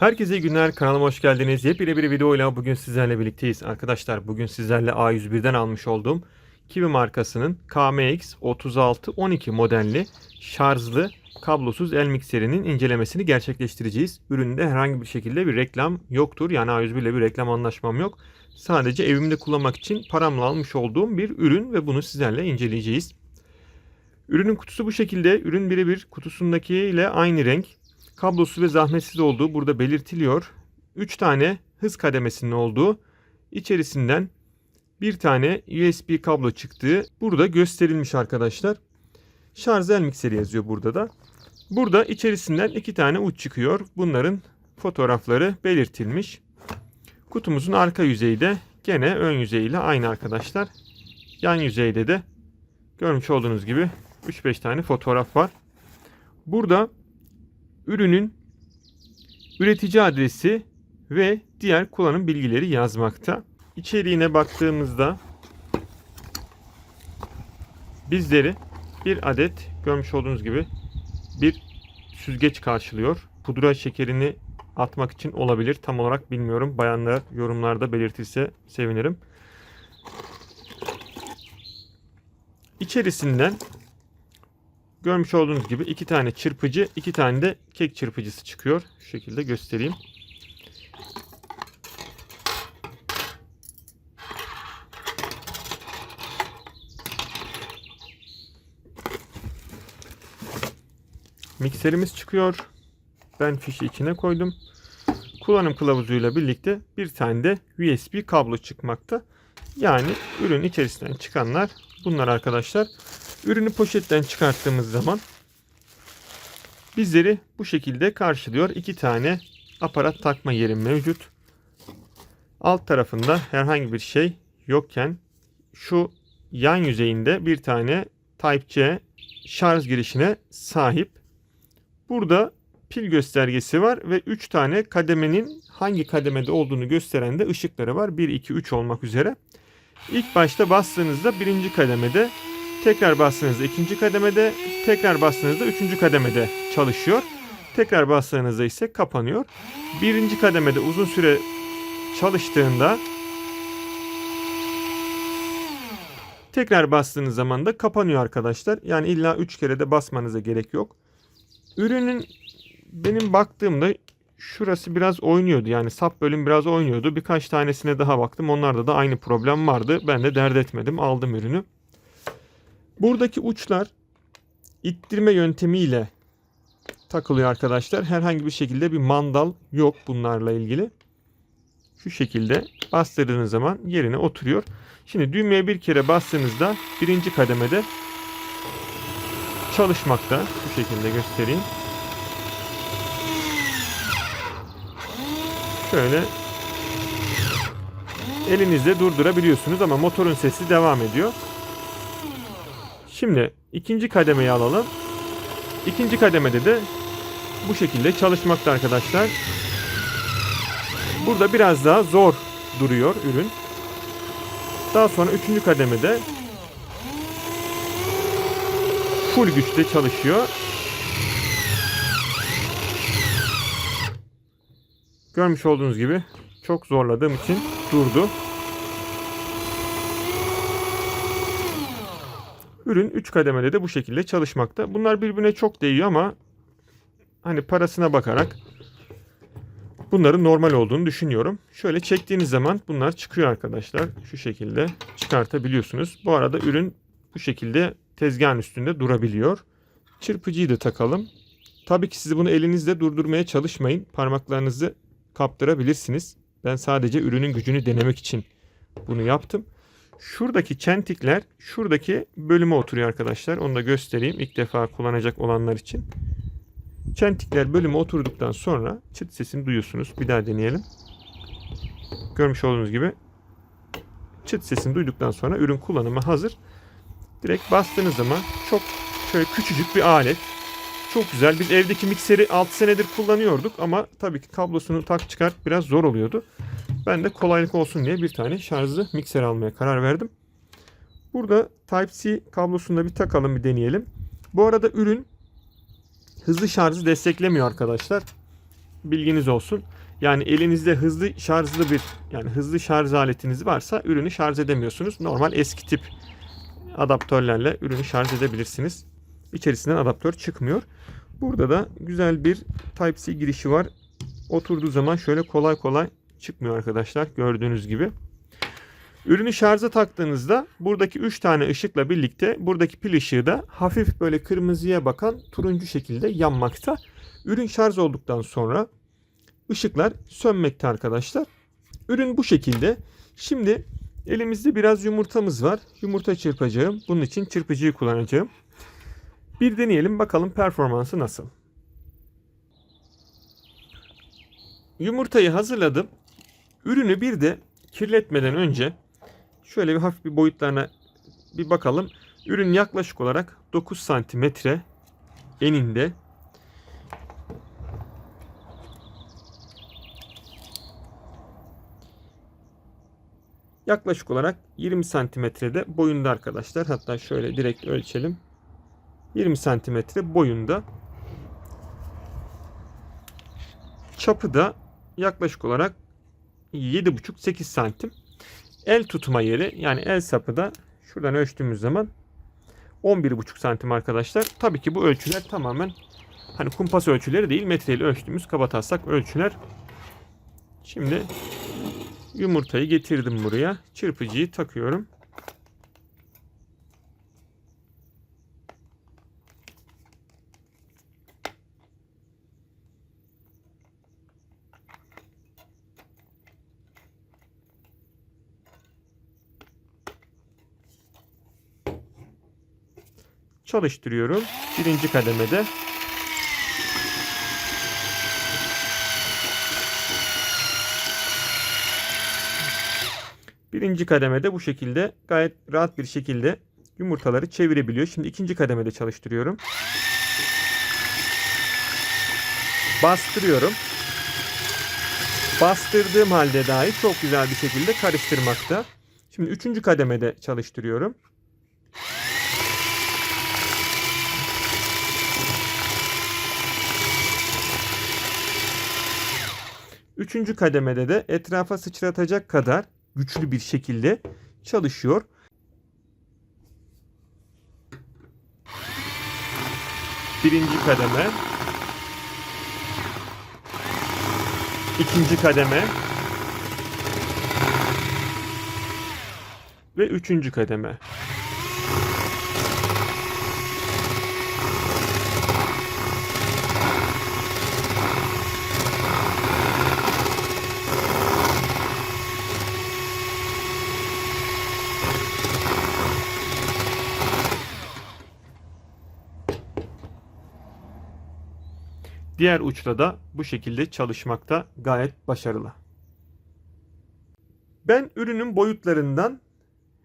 Herkese iyi günler. Kanalıma hoş geldiniz. Yepyeni bir videoyla bugün sizlerle birlikteyiz. Arkadaşlar bugün sizlerle A101'den almış olduğum Kiwi markasının KMX 3612 modelli şarjlı kablosuz el mikserinin incelemesini gerçekleştireceğiz. Üründe herhangi bir şekilde bir reklam yoktur. Yani A101 ile bir reklam anlaşmam yok. Sadece evimde kullanmak için paramla almış olduğum bir ürün ve bunu sizlerle inceleyeceğiz. Ürünün kutusu bu şekilde. Ürün birebir kutusundaki ile aynı renk kablosuz ve zahmetsiz olduğu burada belirtiliyor. 3 tane hız kademesinin olduğu, içerisinden bir tane USB kablo çıktığı burada gösterilmiş arkadaşlar. Şarj el mikseri yazıyor burada da. Burada içerisinden iki tane uç çıkıyor. Bunların fotoğrafları belirtilmiş. Kutumuzun arka yüzeyi de gene ön yüzeyiyle aynı arkadaşlar. Yan yüzeyde de görmüş olduğunuz gibi 3-5 tane fotoğraf var. Burada ürünün üretici adresi ve diğer kullanım bilgileri yazmakta. İçeriğine baktığımızda bizleri bir adet görmüş olduğunuz gibi bir süzgeç karşılıyor. Pudra şekerini atmak için olabilir. Tam olarak bilmiyorum. Bayanlar yorumlarda belirtirse sevinirim. İçerisinden Görmüş olduğunuz gibi iki tane çırpıcı, iki tane de kek çırpıcısı çıkıyor. Şu şekilde göstereyim. Mikserimiz çıkıyor. Ben fişi içine koydum. Kullanım kılavuzuyla birlikte bir tane de USB kablo çıkmakta. Yani ürün içerisinden çıkanlar bunlar arkadaşlar. Ürünü poşetten çıkarttığımız zaman bizleri bu şekilde karşılıyor. İki tane aparat takma yeri mevcut. Alt tarafında herhangi bir şey yokken şu yan yüzeyinde bir tane Type-C şarj girişine sahip. Burada pil göstergesi var ve 3 tane kademenin hangi kademede olduğunu gösteren de ışıkları var. 1, 2, 3 olmak üzere. İlk başta bastığınızda birinci kademede Tekrar bastığınızda ikinci kademede, tekrar bastığınızda üçüncü kademede çalışıyor. Tekrar bastığınızda ise kapanıyor. Birinci kademede uzun süre çalıştığında tekrar bastığınız zaman da kapanıyor arkadaşlar. Yani illa 3 kere de basmanıza gerek yok. Ürünün benim baktığımda şurası biraz oynuyordu. Yani sap bölüm biraz oynuyordu. Birkaç tanesine daha baktım. Onlarda da aynı problem vardı. Ben de dert etmedim. Aldım ürünü. Buradaki uçlar ittirme yöntemiyle takılıyor arkadaşlar. Herhangi bir şekilde bir mandal yok bunlarla ilgili. Şu şekilde bastırdığınız zaman yerine oturuyor. Şimdi düğmeye bir kere bastığınızda birinci kademede çalışmakta. Şu şekilde göstereyim. Şöyle elinizle durdurabiliyorsunuz ama motorun sesi devam ediyor. Şimdi ikinci kademeyi alalım. İkinci kademede de bu şekilde çalışmakta arkadaşlar. Burada biraz daha zor duruyor ürün. Daha sonra üçüncü kademede full güçte çalışıyor. Görmüş olduğunuz gibi çok zorladığım için durdu. Ürün 3 kademede de bu şekilde çalışmakta. Bunlar birbirine çok değiyor ama hani parasına bakarak bunların normal olduğunu düşünüyorum. Şöyle çektiğiniz zaman bunlar çıkıyor arkadaşlar. Şu şekilde çıkartabiliyorsunuz. Bu arada ürün bu şekilde tezgahın üstünde durabiliyor. Çırpıcıyı da takalım. Tabii ki siz bunu elinizle durdurmaya çalışmayın. Parmaklarınızı kaptırabilirsiniz. Ben sadece ürünün gücünü denemek için bunu yaptım. Şuradaki çentikler şuradaki bölüme oturuyor arkadaşlar. Onu da göstereyim ilk defa kullanacak olanlar için. Çentikler bölüme oturduktan sonra çıt sesini duyuyorsunuz. Bir daha deneyelim. Görmüş olduğunuz gibi çıt sesini duyduktan sonra ürün kullanıma hazır. Direkt bastığınız zaman çok şöyle küçücük bir alet. Çok güzel. Biz evdeki mikseri 6 senedir kullanıyorduk ama tabii ki kablosunu tak çıkar biraz zor oluyordu. Ben de kolaylık olsun diye bir tane şarjlı mikser almaya karar verdim. Burada Type-C kablosunu da bir takalım bir deneyelim. Bu arada ürün hızlı şarjı desteklemiyor arkadaşlar. Bilginiz olsun. Yani elinizde hızlı şarjlı bir yani hızlı şarj aletiniz varsa ürünü şarj edemiyorsunuz. Normal eski tip adaptörlerle ürünü şarj edebilirsiniz. İçerisinden adaptör çıkmıyor. Burada da güzel bir Type-C girişi var. Oturduğu zaman şöyle kolay kolay çıkmıyor arkadaşlar. Gördüğünüz gibi. Ürünü şarja taktığınızda buradaki 3 tane ışıkla birlikte buradaki pil ışığı da hafif böyle kırmızıya bakan turuncu şekilde yanmakta. Ürün şarj olduktan sonra ışıklar sönmekte arkadaşlar. Ürün bu şekilde. Şimdi elimizde biraz yumurtamız var. Yumurta çırpacağım. Bunun için çırpıcıyı kullanacağım. Bir deneyelim bakalım performansı nasıl. Yumurtayı hazırladım. Ürünü bir de kirletmeden önce şöyle bir hafif bir boyutlarına bir bakalım. Ürün yaklaşık olarak 9 santimetre eninde. Yaklaşık olarak 20 santimetrede boyunda arkadaşlar. Hatta şöyle direkt ölçelim. 20 santimetre boyunda. Çapı da yaklaşık olarak 7,5-8 santim. El tutma yeri yani el sapı da şuradan ölçtüğümüz zaman 11,5 santim arkadaşlar. Tabii ki bu ölçüler tamamen hani kumpas ölçüleri değil metreyle ölçtüğümüz kabataslak ölçüler. Şimdi yumurtayı getirdim buraya. Çırpıcıyı takıyorum. Çalıştırıyorum. Birinci kademede. Birinci kademede bu şekilde gayet rahat bir şekilde yumurtaları çevirebiliyor. Şimdi ikinci kademede çalıştırıyorum. Bastırıyorum. Bastırdığım halde dahi çok güzel bir şekilde karıştırmakta. Şimdi üçüncü kademede çalıştırıyorum. Üçüncü kademede de etrafa sıçratacak kadar güçlü bir şekilde çalışıyor. Birinci kademe. ikinci kademe. Ve üçüncü kademe. Diğer uçla da bu şekilde çalışmakta gayet başarılı. Ben ürünün boyutlarından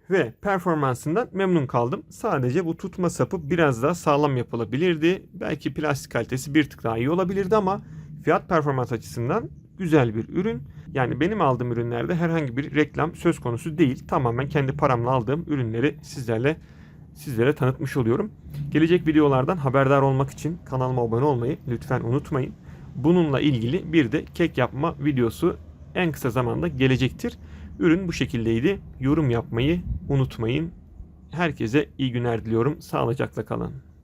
ve performansından memnun kaldım. Sadece bu tutma sapı biraz daha sağlam yapılabilirdi. Belki plastik kalitesi bir tık daha iyi olabilirdi ama fiyat performans açısından güzel bir ürün. Yani benim aldığım ürünlerde herhangi bir reklam söz konusu değil. Tamamen kendi paramla aldığım ürünleri sizlerle sizlere tanıtmış oluyorum. Gelecek videolardan haberdar olmak için kanalıma abone olmayı lütfen unutmayın. Bununla ilgili bir de kek yapma videosu en kısa zamanda gelecektir. Ürün bu şekildeydi. Yorum yapmayı unutmayın. Herkese iyi günler diliyorum. Sağlıcakla kalın.